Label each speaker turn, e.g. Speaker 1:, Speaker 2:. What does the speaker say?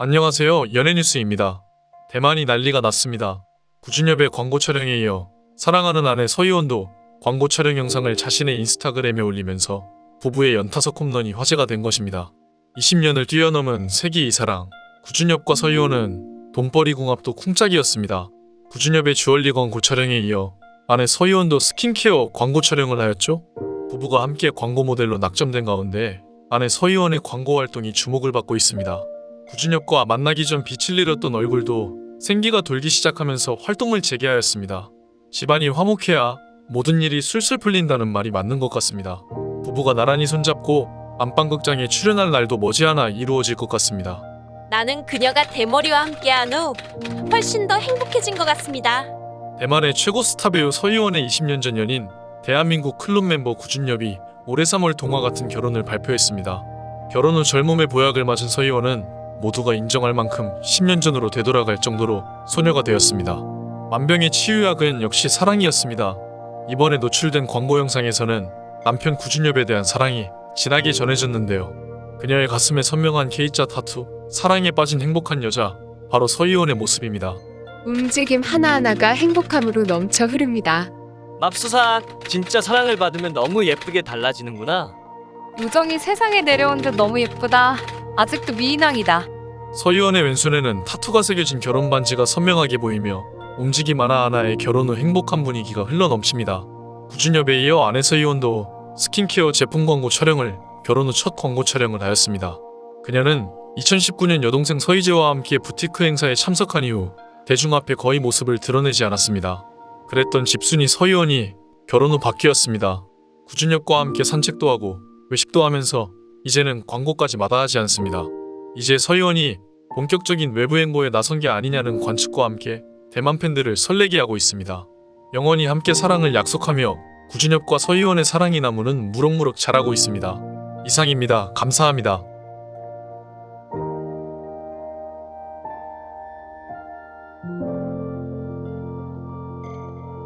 Speaker 1: 안녕하세요. 연예뉴스입니다. 대만이 난리가 났습니다. 구준엽의 광고 촬영에 이어 사랑하는 아내 서희원도 광고 촬영 영상을 자신의 인스타그램에 올리면서 부부의 연타석 홈런이 화제가 된 것입니다. 20년을 뛰어넘은 세기 이사랑 구준엽과 서희원은 돈벌이 궁합도 쿵짝이었습니다. 구준엽의 주얼리 광고 촬영에 이어 아내 서희원도 스킨케어 광고 촬영을 하였죠. 부부가 함께 광고 모델로 낙점된 가운데 아내 서희원의 광고 활동이 주목을 받고 있습니다. 구준엽과 만나기 전 빛을 잃었던 얼굴도 생기가 돌기 시작하면서 활동을 재개하였습니다. 집안이 화목해야 모든 일이 술술 풀린다는 말이 맞는 것 같습니다. 부부가 나란히 손잡고 안방극장에 출연할 날도 머지않아 이루어질 것 같습니다.
Speaker 2: 나는 그녀가 대머리와 함께한 후 훨씬 더 행복해진 것 같습니다.
Speaker 1: 대만의 최고 스타 배우 서희원의 20년 전 연인 대한민국 클럽 멤버 구준엽이 올해 3월 동화 같은 결혼을 발표했습니다. 결혼 후 젊음의 보약을 맞은 서희원은 모두가 인정할 만큼 10년 전으로 되돌아갈 정도로 소녀가 되었습니다. 만병의 치유약은 역시 사랑이었습니다. 이번에 노출된 광고 영상에서는 남편 구준엽에 대한 사랑이 진하게 전해졌는데요. 그녀의 가슴에 선명한 K자 타투, 사랑에 빠진 행복한 여자, 바로 서희원의 모습입니다.
Speaker 3: 움직임 하나하나가 행복함으로 넘쳐 흐릅니다.
Speaker 4: 맙소사 진짜 사랑을 받으면 너무 예쁘게 달라지는구나.
Speaker 3: 요정이 세상에 내려온 듯 너무 예쁘다. 아직도 미인왕이다.
Speaker 1: 서희원의 왼손에는 타투가 새겨진 결혼 반지가 선명하게 보이며 움직임 하나하나에 결혼 후 행복한 분위기가 흘러넘칩니다. 구준엽에 이어 아내 서희원도 스킨케어 제품 광고 촬영을 결혼 후 첫 광고 촬영을 하였습니다. 그녀는 2019년 여동생 서희재와 함께 부티크 행사에 참석한 이후 대중 앞에 거의 모습을 드러내지 않았습니다. 그랬던 집순이 서희원이 결혼 후 바뀌었습니다. 구준엽과 함께 산책도 하고 외식도 하면서 이제는 광고까지 마다하지 않습니다. 이제 서희원이 본격적인 외부 행보에 나선 게 아니냐는 관측과 함께 대만 팬들을 설레게 하고 있습니다. 영원히 함께 사랑을 약속하며 구준엽과 서희원의 사랑이 나무는 무럭무럭 자라고 있습니다. 이상입니다. 감사합니다.